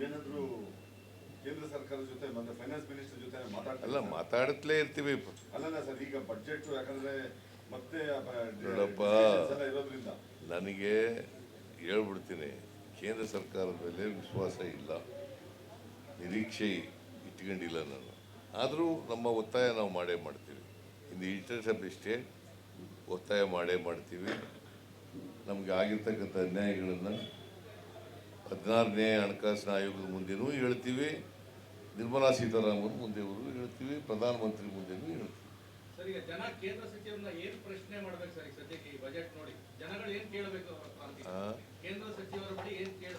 ನೀವೇನಾದ್ರೂ ಕೇಂದ್ರ ಸರ್ಕಾರದ ಜೊತೆ ಮತ್ತೆ ಫೈನಾನ್ಸ್ ಮಿನಿಸ್ಟರ್ ಜೊತೆ ಅಲ್ಲ ಮಾತಾಡ್ತಲೇ ಇರ್ತೀವಿ. ಅಲ್ಲಲ್ಲ ಸರ್ ಈಗ ಬಡ್ಜೆಟ್ ಯಾಕಂದ್ರೆ ಮತ್ತೆ ನೋಡಪ್ಪ. ಇರೋದ್ರಿಂದ. ನನಗೆ ಹೇಳ್ಬಿಡ್ತೀನಿ ಕೇಂದ್ರ ಸರ್ಕಾರದ ಮೇಲೆ ವಿಶ್ವಾಸ ಇಲ್ಲ. ನಿರೀಕ್ಷೆ ಇಟ್ಕೊಂಡಿಲ್ಲ ನಾನು. ಆದರೂ ನಮ್ಮ ಒತ್ತಾಯ ನಾವು ಮಾಡೇ ಮಾಡ್ತೀವಿ. In the interest of the state ಒತ್ತಾಯ ಮಾಡೇ ಮಾಡ್ತೀವಿ. ನಮಗೆ ಆಗಿರ್ತಕ್ಕಂಥ ಅನ್ಯಾಯಗಳನ್ನು ಹದಿನಾರನೇ ಹಣಕಾಸಿನ ಆಯೋಗದ ಮುಂದೆನೂ ಹೇಳ್ತೀವಿ ನಿರ್ಮಲಾ ಸೀತಾರಾಮನ್ ಮುಂದೆವರು ಹೇಳ್ತೀವಿ ಪ್ರಧಾನಮಂತ್ರಿ ಮುಂದೆನೂ ಹೇಳ್ತೀವಿ.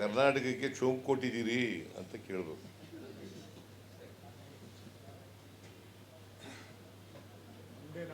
ಕರ್ನಾಟಕಕ್ಕೆ ಈಗ ಕೊಟ್ಟಿದ್ದೀರಿ ಅಂತ ಕೇಳಬೇಕು. ಏನ್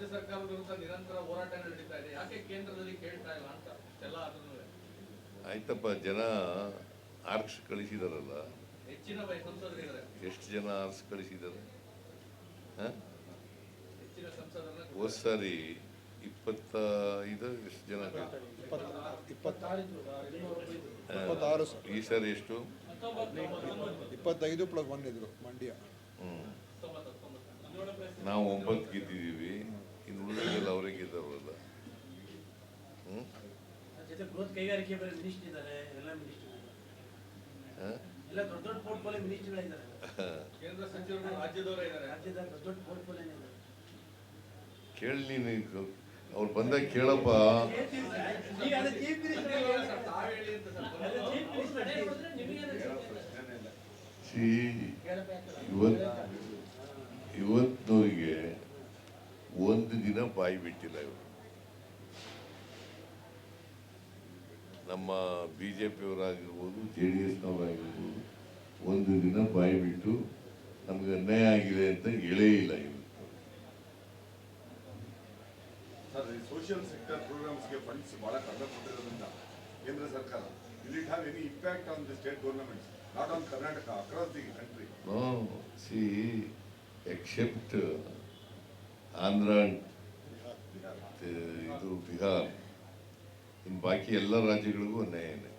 ರಾಜ್ಯ ಸರ್ಕಾರದ ವಿರುದ್ಧ ನಿರಂತರ ಹೋರಾಟ ನಡೀತಾ ಇದೆ. ಯಾಕೆ ಕೇಂದ್ರದಲ್ಲಿ ಕೇಳ್ತಾ ಇಲ್ಲ ಅಂತ ಎಲ್ಲ ಅದನ್ನು ಆಯ್ತಪ್ಪ ಜನ ಆರ್ಕ್ಸ್ ಕಳಿಸಿದಾರಲ್ಲ. ಹೆಚ್ಚಿನ ಸಂಸದರಿದ್ದಾರೆ ಎಷ್ಟು ಜನ ಆರ್ಕ್ಸ್ ಕಳಿಸಿದ್ದಾರೆ ಹಾಂ? ಹೆಚ್ಚಿನ ಸಂಸದರನ್ನ ಹೋದ್ ಸಾರಿ ಇಪ್ಪತ್ತ ಇದು ಎಷ್ಟು ಜನ ಇಪ್ಪತ್ತಾರು. ಈ ಸಾರಿ ಎಷ್ಟು? ಇಪ್ಪತ್ತೈದು ಪ್ಲಸ್ ಬಂದಿದ್ರು ಮಂಡ್ಯ. ಹ್ಮ್. ನಾವು ಒಂಬತ್ತು ಗೆದ್ದಿದ್ದೀವಿ. ಎಲ್ಲ ದೊಡ್ಡ ದೊಡ್ಡ ಪೋರ್ಟ್ಫೋಲಿಯೋ ಮಿನಿಸ್ಟರ್ಗಳಿದ್ದಾರೆ ಕೇಂದ್ರ ಸಚಿವರು ರಾಜ್ಯದವರೇ ಇದ್ದಾರೆ. ರಾಜ್ಯದ ದೊಡ್ಡ ದೊಡ್ಡ ಪೋರ್ಟ್ಫೋಲಿಯೋ ಇದೆ ಕೇಳಿ ನೀನು ಅವ್ರು ಬಂದಾಗ ಕೇಳಪ್ಪ. ಈಗ ಅದು ಚೀಫ್ ಮಿನಿಸ್ಟರ್ ಇಲ್ಲ ಸರ್, ತಾವ್ ಹೇಳಿ ಅಂತ ಸರ್ ಅದು ಚೀಫ್ ಮಿನಿಸ್ಟರ್ ಹೇಳೋ ಪ್ರಶ್ನೆನೇ ಇಲ್ಲ ಸಿ ಇವತ್ ಇವತ್ತಿನವರಿಗೆ ಒಂದು ದಿನ ಇವರು. ನಮ್ಮ ಬಿ ಜೆ ಪಿಯವರಾಗಿರ್ಬೋದು ಜೆ ಡಿ ಎಸ್ನವರಾಗಿರ್ಬೋದು ಒಂದು ದಿನ ಬಾಯಿ ಬಿಟ್ಟು ನಮ್ಗೆ ಅನ್ಯಾಯ ಆಗಿದೆ ಅಂತ ಹೇಳೇ ಇಲ್ಲ ಇವರು. ಸೋಷಿಯಲ್ ಸೆಕ್ಟರ್ ಪ್ರೋಗ್ರಾಮ್ಸ್ಗೆ ಫಂಡ್ಸ್ ಬಹಳ ಕಡಿಮೆ ಕೊಟ್ಟಿರೋದ್ರಿಂದ ಕೇಂದ್ರ ಸರ್ಕಾರ ಇಲ್ಲಿ it have any impact on the state governments not on Karnataka across the country no see except Andhra ಇದು ಬಿಹಾರ್ ಇನ್ನು ಬಾಕಿ ಎಲ್ಲ ರಾಜ್ಯಗಳಿಗೂ ಅನ್ಯಾಯನೇ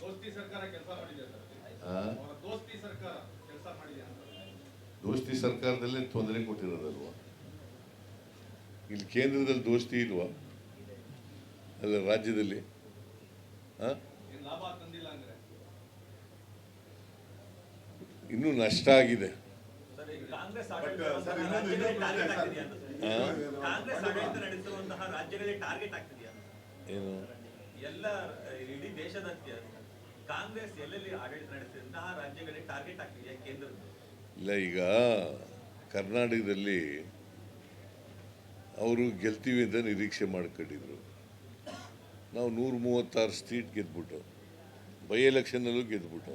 ದೋಸ್ತಿ ಸರ್ಕಾರ ಕೆಲಸ ಮಾಡಿದೆ ಸರ್. ಆ? ಅವರ ದೋಸ್ತಿ ಸರ್ಕಾರ ಕೆಲಸ ಮಾಡಿದೆ ಅಂತ. ದೋಸ್ತಿ ಸರ್ಕಾರದಲ್ಲೇ ತೊಂದರೆ ಕೊಟ್ಟಿರೋದಲ್ವಾ? ಇಲ್ಲಿ ಕೇಂದ್ರದಲ್ಲಿ ದೋಸ್ತಿ ಇಲ್ವಾ ಅಲ್ಲ ರಾಜ್ಯದಲ್ಲಿ? ಆ? ಏನ್ ಲಾಭ ತಂದಿಲ್ಲ ಅಂದ್ರೆ? ಇನ್ನೂ ನಷ್ಟ ಆಗಿದೆ. ಏನು? ಎಲ್ಲ ಇಡೀ ದೇಶದಾದ್ಯ ಕಾಂಗ್ರೆಸ್ ಎಲ್ಲೆಲ್ಲಿ ಆಡಳಿತ ನಡೆಸಿದಂತಹ ರಾಜ್ಯಗಳಿಗೆ ಟಾರ್ಗೆಟ್ ಆಗ್ತಿದೆಯಾ ಕೇಂದ್ರ ಇಲ್ಲ ಈಗ ಕರ್ನಾಟಕದಲ್ಲಿ ಅವರು ಗೆಲ್ತೀವಿ ಅಂತ ನಿರೀಕ್ಷೆ ಮಾಡ್ಕೊಂಡಿದ್ರು. ನಾವು ನೂರ ಮೂವತ್ತಾರು ಸೀಟ್ ಗೆದ್ಬಿಟ್ಟು ಬೈ ಎಲೆಕ್ಷನ್ನಲ್ಲೂ ಗೆದ್ಬಿಟ್ಟು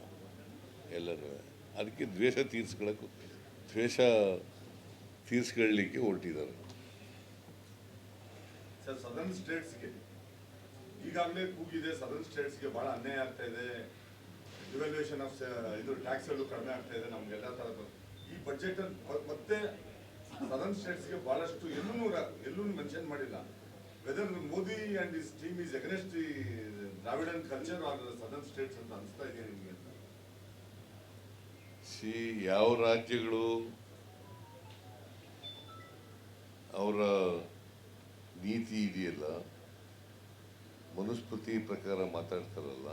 ಎಲ್ಲರೂ. ಅದಕ್ಕೆ ದ್ವೇಷ ತೀರ್ಸ್ಕೊಳಕ್ಕೆ ದ್ವೇಷ ತೀರ್ಸ್ಕೊಳ್ಳಿಕ್ಕೆ ಹೊರಟಿದ್ದಾರೆ. ಸರ್ ಸದರ್ನ್ ಸ್ಟೇಟ್ಸ್ಗೆ ಈಗಾಗಲೇ ಕೂಗಿದೆ. ಸದರ್ನ್ ಸ್ಟೇಟ್ಸ್ಗೆ ಬಹಳ ಅನ್ಯಾಯ ಆಗ್ತಾ ಇದೆ. ಡಿವ್ಯಾಲ್ಯೂಯೇಷನ್ ಆಫ್ ಇದು ಟ್ಯಾಕ್ಸ್ ಕಡಿಮೆ ಆಗ್ತಾ ಇದೆ ನಮ್ಗೆಲ್ಲ ಥರದ ಈ ಬಜೆಟ್ ಮತ್ತೆ ಸದರ್ನ್ ಸ್ಟೇಟ್ಸ್ಗೆ ಬಹಳಷ್ಟು ಎಲ್ಲೂ ಎಲ್ಲೂ ಮೆನ್ಷನ್ ಮಾಡಿಲ್ಲ. Whether Modi and his team is against the Dravidian culture or southern states ಅಂತ ಅನಿಸ್ತಾ ಇದೆ ನಿಮಗೆ ಸಿ ಯಾವ ರಾಜ್ಯಗಳು ಅವರ ನೀತಿ ಇದೆಯಲ್ಲ ಮನುಸ್ಮೃತಿ ಪ್ರಕಾರ ಮಾತಾಡ್ತಾರಲ್ಲ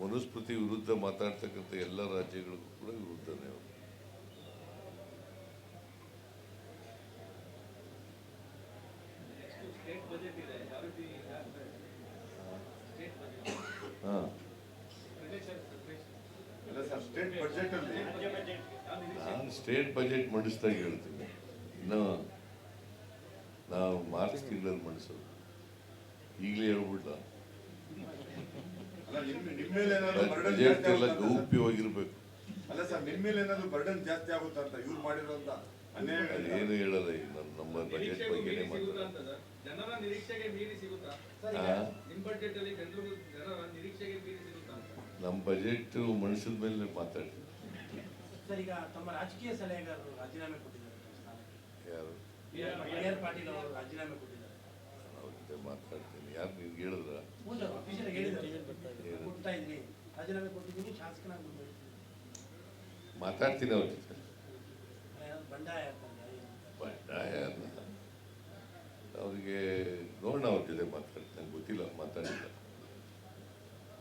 ಮನುಸ್ಮೃತಿ ವಿರುದ್ಧ ಮಾತಾಡ್ತಕ್ಕಂಥ ಎಲ್ಲ ರಾಜ್ಯಗಳಿಗೂ ಕೂಡ ವಿರುದ್ಧನೇ ಅವರು ಸ್ಟೇಟ್ ಬಜೆಟ್ ಇದೆ ಯಾವ ರೀತಿ ಸ್ಟೇಟ್ ಬಜೆಟ್ ಹಾಂ ಅಲ್ಲ ಸರ್ ಸ್ಟೇಟ್ ಬಜೆಟ್ ಅಲ್ಲಿ ನಾನು ಸ್ಟೇಟ್ ಬಜೆಟ್ ಮಂಡಿಸ್ತಾ ಹೇಳ್ತೀನಿ. ಇನ್ನು ನಾವು ಮಾರ್ಚ್ ತಿಂಗಳಲ್ಲಿ ಮಂಡಿಸೋದು. ಈಗಲೇ ಹೇಳ್ಬಿಡ್ಲ ಅಲ್ಲ ನಿಮ್ಮ ನಿಮ್ಮ ಮೇಲೆ ಏನಾದ್ರು burden ಬಜೆಟ್ ಜಾಸ್ತಿ ಎಲ್ಲ? ಗೌಪ್ಯವಾಗಿರ್ಬೇಕು. ಅಲ್ಲ ಸರ್ ನಿಮ್ಮ ಮೇಲೆ ಏನಾದ್ರು ಬರ್ಡನ್ ಜಾಸ್ತಿ ಆಗುತ್ತೆ ಅಂತ ಇವ್ರು ಮಾಡಿರೋಂತ? ಏನು ಹೇಳಲ್ಲ ಈಗ ನಮ್ಮ ನಮ್ಮ ಬಜೆಟ್ ಬಗ್ಗೆನೇ ಮೀರಿ ಸಿಗುತ್ತಾ ಮಾತಾಡ ಜನರ ನಿರೀಕ್ಷೆಗೆ ಮೀರಿ ಸಿಗುತ್ತಾ? ನಿಮ್ ಬಜೆಟ್ ಅಲ್ಲಿ ಜನರು ಜನರ ನಿರೀಕ್ಷೆಗೆ ಮೀರಿ ಸಿಗುತ್ತಾ ಅಂತ? ನಮ್ಮ ಬಜೆಟ್ ಮನುಷ್ಯದ ಮೇಲೆ ಮಾತಾಡಿ ಸರ್ ಈಗ ತಮ್ಮ ರಾಜಕೀಯ ಸಲಹೆಗಾರರು ರಾಜೀನಾಮೆ ಕೊಟ್ಟಿದ್ದಾರೆ ಯಾರು? ಆರ್ ಪಾಟೀಲ್ ಅವರು ರಾಜೀನಾಮೆ ಕೊಟ್ಟಿದ್ದಾರೆ. ಅವ್ರ ಜೊತೆ ಮಾತಾಡ್ತೀನಿ. ಯಾರು ನೀವು ಹೇಳಿದ್ರ? ಸರ್ ಅಫಿಷಿಯಲ್ ಹೇಳಿದ್ದಾರೆ ಕೊಡ್ತಾ ಇದ್ದೀನಿ ರಾಜೀನಾಮೆ ಕೊಟ್ಟಿದ್ದೀನಿ ಶಾಸಕನಾಗಿ ಮುಂದುವರಿತೀನಿ ಮಾತಾಡ್ತೀನಿ ಅವ್ರ ಜೊತೆ. ಬಂಡಾಯ ಬಂಡಾಯ ಅಲ್ಲ. ಅವ್ರಿಗೆ ನೋಡೋಣ ಅವ್ರ ಜೊತೆ ಮಾತಾಡ್ತೀನಿ. ನಂಗೆ ಗೊತ್ತಿಲ್ಲ ಮಾತಾಡಿಲ್ಲ.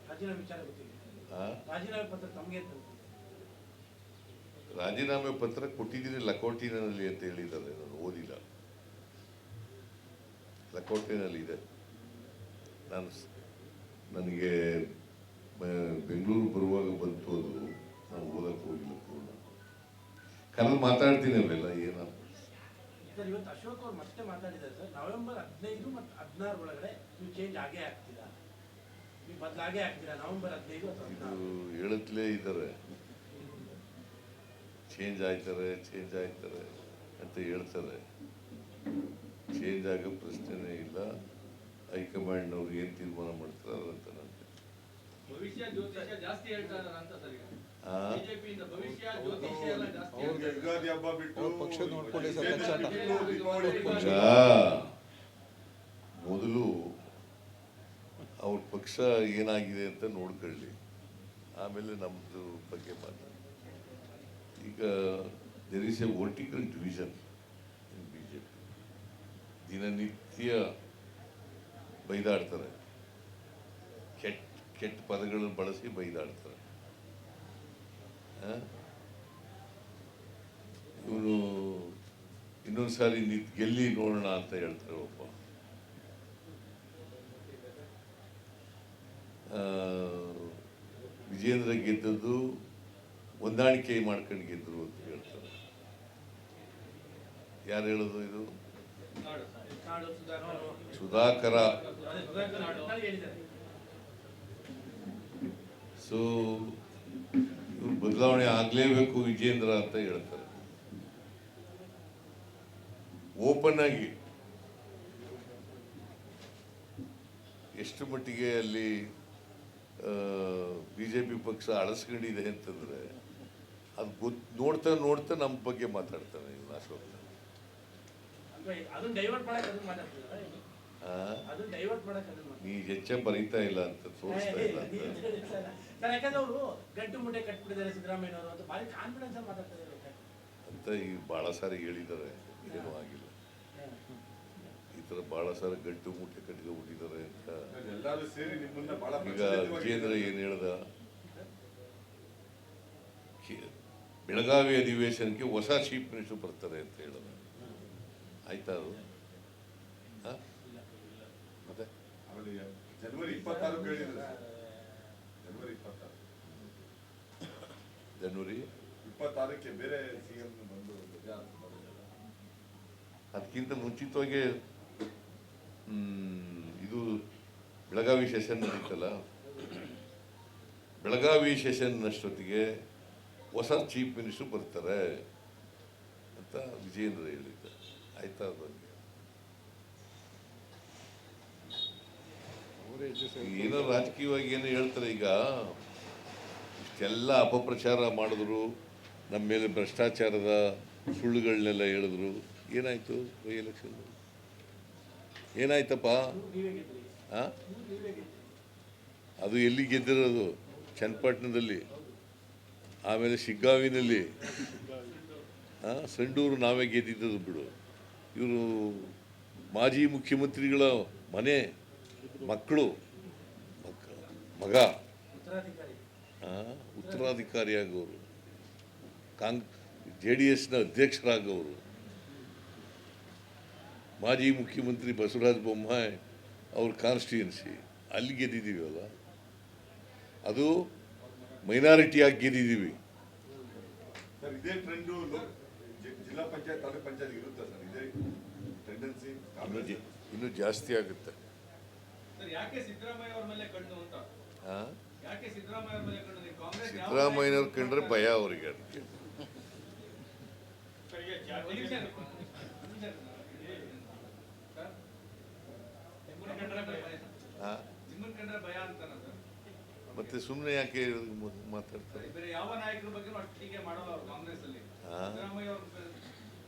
ರಾಜೀನಾಮೆ ವಿಚಾರ ಗೊತ್ತಿಲ್ಲ ಆ? ರಾಜೀನಾಮೆ ಪತ್ರ ತಮಗೆ. ರಾಜೀನಾಮೆ ಪತ್ರ ಕೊಟ್ಟಿದ್ದೀನಿ ಲಕೋಟಿನಲ್ಲಿ ಅಂತ ಹೇಳಿದ್ದಾರೆ ನಾನು ಓದಿಲ್ಲ. ಲಕೋಟಿನಲ್ಲಿ ಇದೆ. ನಾನು ನನಗೆ ಬೆಂಗಳೂರು ಬರುವಾಗ ಬಂತು ಅದು ನಾನು ಓದಕ್ಕೆ ಹೋಗಿಲ್ಲ ಪೂರ್ಣ. ಕಲ್ ಮಾತಾಡ್ತೀನಿ ಅವೆಲ್ಲ ಏನ ಸರ್ ಇವತ್ತು ಅಶೋಕ್ ಅವ್ರು ಮತ್ತೆ ಮಾತಾಡಿದ್ದಾರೆ ಸರ್. ನವೆಂಬರ್ ಹದಿನೈದು ಮತ್ತು ಹದಿನಾರು ಒಳಗಡೆ ನೀವು ಚೇಂಜ್ ಆಗೇ ಆಗ್ತೀರಾ? ನೀವು ಬದಲಾಗೇ ಆಗ್ತೀರಾ ನವೆಂಬರ್ ಹದಿನೈದು ಹೇಳುತ್ತಲೇ ಇದ್ದಾರೆ. ಚೇಂಜ್ ಆಯ್ತಾರೆ ಚೇಂಜ್ ಆಯ್ತಾರೆ ಅಂತ ಹೇಳ್ತಾರೆ ಚೇಂಜ್ ಆಗೋ ಪ್ರಶ್ನೆನೇ ಇಲ್ಲ. ಹೈಕಮಾಂಡ್ನವ್ರು ಏನು ತೀರ್ಮಾನ ಮಾಡ್ತಾರೆ ಅದಂತ ನಾನು ಭವಿಷ್ಯ ಜ್ಯೋತಿಷ್ಯ ಜಾಸ್ತಿ ಹೇಳ್ತಾ ಅಂತ ಸರ್ ಈಗ. ಆ? ಭವಿಷ್ಯ ಜ್ಯೋತಿಷ್ಯ ಎಲ್ಲ ಜಾಸ್ತಿ ಅವ್ರಿಗೆ ಹೇಳ್ತಾ ಹಬ್ಬ ಬಿಟ್ಟು ಅವ್ರ ಪಕ್ಷ ನೋಡ್ಕೊಳ್ಳಿ ಸರ್, ವಿಜಯದಶಮಿ ಕಚ್ಚಾಟ. ಬಿಟ್ಟು ದೀಪಾವಳಿ ಪಕ್ಷ. ಈಗ ಮೊದಲು ಅವ್ರ ಪಕ್ಷ ಏನಾಗಿದೆ ಅಂತ ನೋಡ್ಕೊಳ್ಳಿ. ಆಮೇಲೆ ನಮ್ಮದು ಬಗ್ಗೆ ಮಾತಾಡಿ there is a vertical division in B J P ದಿನನಿತ್ಯ ಬೈದಾಡ್ತಾರೆ. ಕೆಟ್ಟ ಕೆಟ್ಟ ಪದಗಳನ್ನು ಬಳಸಿ ಬೈದಾಡ್ತಾರೆ. ಇವನು ಇನ್ನೊಂದು ಸಾರಿ ನಿಂತು ಗೆಲ್ಲಿ ನೋಡೋಣ ಅಂತ ಹೇಳ್ತಾರೆ ಒಬ್ಬ. ವಿಜೇಂದ್ರ ಗೆದ್ದದ್ದು ಹೊಂದಾಣಿಕೆ ಮಾಡ್ಕೊಂಡು ಗೆದ್ರು ಅಂತ ಹೇಳ್ತಾರೆ. ಯಾರು ಹೇಳೋದು ಇದು? ಸುಧಾಕರ್. ಸೊ ಇವ್ರು ಬದಲಾವಣೆ ಆಗಲೇಬೇಕು ವಿಜೇಂದ್ರ ಅಂತ ಹೇಳ್ತಾರೆ. ಓಪನ್ ಆಗಿ ಎಷ್ಟು ಮಟ್ಟಿಗೆ ಅಲ್ಲಿ ಬಿ ಜೆ ಪಿ ಪಕ್ಷ ಅಳಸ್ಕೊಂಡಿದೆ ಅಂತಂದ್ರೆ ಅದು ಗೊತ್ ನೋಡ್ತಾ ನೋಡ್ತಾ ನಮ್ಮ ಬಗ್ಗೆ ಮಾತಾಡ್ತಾನೆ ಇವ್ನು ಅಶೋಕ್. ನೀ ಹೆಚ್ಚ ಬರೀತಾ ಇಲ್ಲ ಅಂತ ತೋರಿಸ್ತಾ ಇಲ್ಲ ಅಂತ. ಈಗ ಭಾಳ ಸಾರಿ. ಹೇಳಿದ್ದಾರೆ. ಏನೂ ಆಗಿಲ್ಲ. ಈ ತರ ಭಾಳ ಸಾರಿ ಗಂಟು ಮೂಟೆ ಕಟ್ಕೊಂಡ್ಬಿಟ್ಟಿದ್ದಾರೆ ಅಂತ. ಎಲ್ಲರೂ ಸೇರಿ ನಿಮ್ಮನ್ನ ಬಹಳ ಈಗ ವಿಜೇಂದ್ರ ಏನು ಹೇಳ್ದ? ಬೆಳಗಾವಿ ಅಧಿವೇಶನಕ್ಕೆ ಹೊಸ ಚೀಫ್ ಮಿನಿಸ್ಟರ್ ಬರ್ತಾರೆ ಅಂತ ಹೇಳೋದು ಆಯ್ತಾ ಅದು? ಮತ್ತೆ? ಜನವರಿ ಇಪ್ಪತ್ತಾರಕ್ಕೆ ಬೇರೆ. ಅದಕ್ಕಿಂತ ಮುಂಚಿತವಾಗಿ ಇದು ಬೆಳಗಾವಿ ಸೆಷನ್ ನಡೀತಲ್ಲ. ಬೆಳಗಾವಿ ಸೆಷನ್ ಅಷ್ಟೊತ್ತಿಗೆ ಹೊಸ ಚೀಫ್ ಮಿನಿಸ್ಟರ್ ಬರ್ತಾರೆ ಅಂತ ವಿಜಯೇಂದ್ರ ಹೇಳಿದ್ದ. ಆಯ್ತಾ ಏನೋ ರಾಜಕೀಯವಾಗಿ ಏನೋ ಹೇಳ್ತಾರೆ ಈಗ. ಇಷ್ಟೆಲ್ಲ ಅಪಪ್ರಚಾರ ಮಾಡಿದ್ರು, ನಮ್ಮ ಮೇಲೆ ಭ್ರಷ್ಟಾಚಾರದ ಸುಳ್ಳುಗಳನ್ನೆಲ್ಲ ಹೇಳಿದ್ರು. ಏನಾಯ್ತು ಬೈ ಎಲೆಕ್ಷನ್ ಏನಾಯ್ತಪ್ಪ? ಅದು ಎಲ್ಲಿ ಗೆದ್ದಿರೋದು? ಚನ್ನಪಟ್ಟಣದಲ್ಲಿ. ಆಮೇಲೆ ಶಿಗ್ಗಾವಿನಲ್ಲಿ ಸಂಡೂರು ನಾವೇ ಗೆದ್ದಿದ್ದದು ಬಿಡು. ಇವರು ಮಾಜಿ ಮುಖ್ಯಮಂತ್ರಿಗಳ ಮನೆ, ಮಕ್ಕಳು ಮಕ್ಕ ಮಗ. ಉತ್ತರಾಧಿಕಾರಿಯಾಗವರು ಕಾಂಗ್, ಜೆ ಡಿ ಎಸ್ನ ಅಧ್ಯಕ್ಷರಾಗವರು ಮಾಜಿ ಮುಖ್ಯಮಂತ್ರಿ ಬಸವರಾಜ ಬೊಮ್ಮಾಯಿ, ಅವ್ರ ಕಾನ್ಸ್ಟಿಟ್ಯೂನ್ಸಿ ಅಲ್ಲಿ ಗೆದ್ದಿದ್ದೀವಲ್ಲ. ಅದು ಮೈನಾರಿಟಿಯಾಗಿ ಗೆದ್ದಿದ್ದೀವಿ ಸರ್ ಇದೇ ಟ್ರೆಂಡು ಜಿಲ್ಲಾ ಪಂಚಾಯತ್ ತಾಲೂಕ್ ಪಂಚಾಯತ್ ಇರುತ್ತೆ ಸರ್ ಇದೇ ಟೆಂಡೆನ್ಸಿ ಇನ್ನು ಇನ್ನು ಜಾಸ್ತಿ ಆಗುತ್ತೆ ಸರ್ ಯಾಕೆ ಸಿದ್ದರಾಮಯ್ಯ ಅವ್ರ ಮೇಲೆ ಕಣ್ಣು ಅಂತ ಆ? ಯಾಕೆ ಸಿದ್ದರಾಮಯ್ಯ ಅವ್ರ ಮೇಲೆ ಕಣ್ಣು ಕಾಂಗ್ರೆಸ್ ಯಾವ ಸಿದ್ದರಾಮಯ್ಯನವ್ರು ಕಂಡ್ರೆ ಭಯ ಅವರಿಗೆ ಅದಕ್ಕೆ ಭಯ ಆ? ನಿಮ್ಮನ್ನ ಕಂಡ್ರೆ ಭಯ ಅಂತಾನ ಸರ್ ಮತ್ತೆ ಸುಮ್ಮನೆ ಯಾಕೆ ಮಾತಾಡ್ತಾರೆ?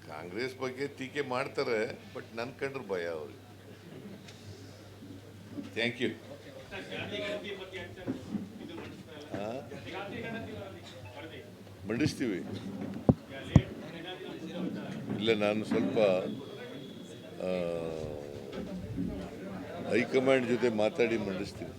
ಕಾಂಗ್ರೆಸ್ ಬಗ್ಗೆ ಟೀಕೆ ಮಾಡ್ತಾರೆ ಬಟ್ ನನ್ನ ಕಂಡ್ರೆ ಭಯ ಅವ್ರಿಗೆ. ಥ್ಯಾಂಕ್ ಯು ಮಂಡಿಸ್ತೀವಿ. ಇಲ್ಲ ನಾನು ಸ್ವಲ್ಪ ಹೈಕಮಾಂಡ್ ಜೊತೆ ಮಾತಾಡಿ ಮಂಡಿಸ್ತೀನಿ.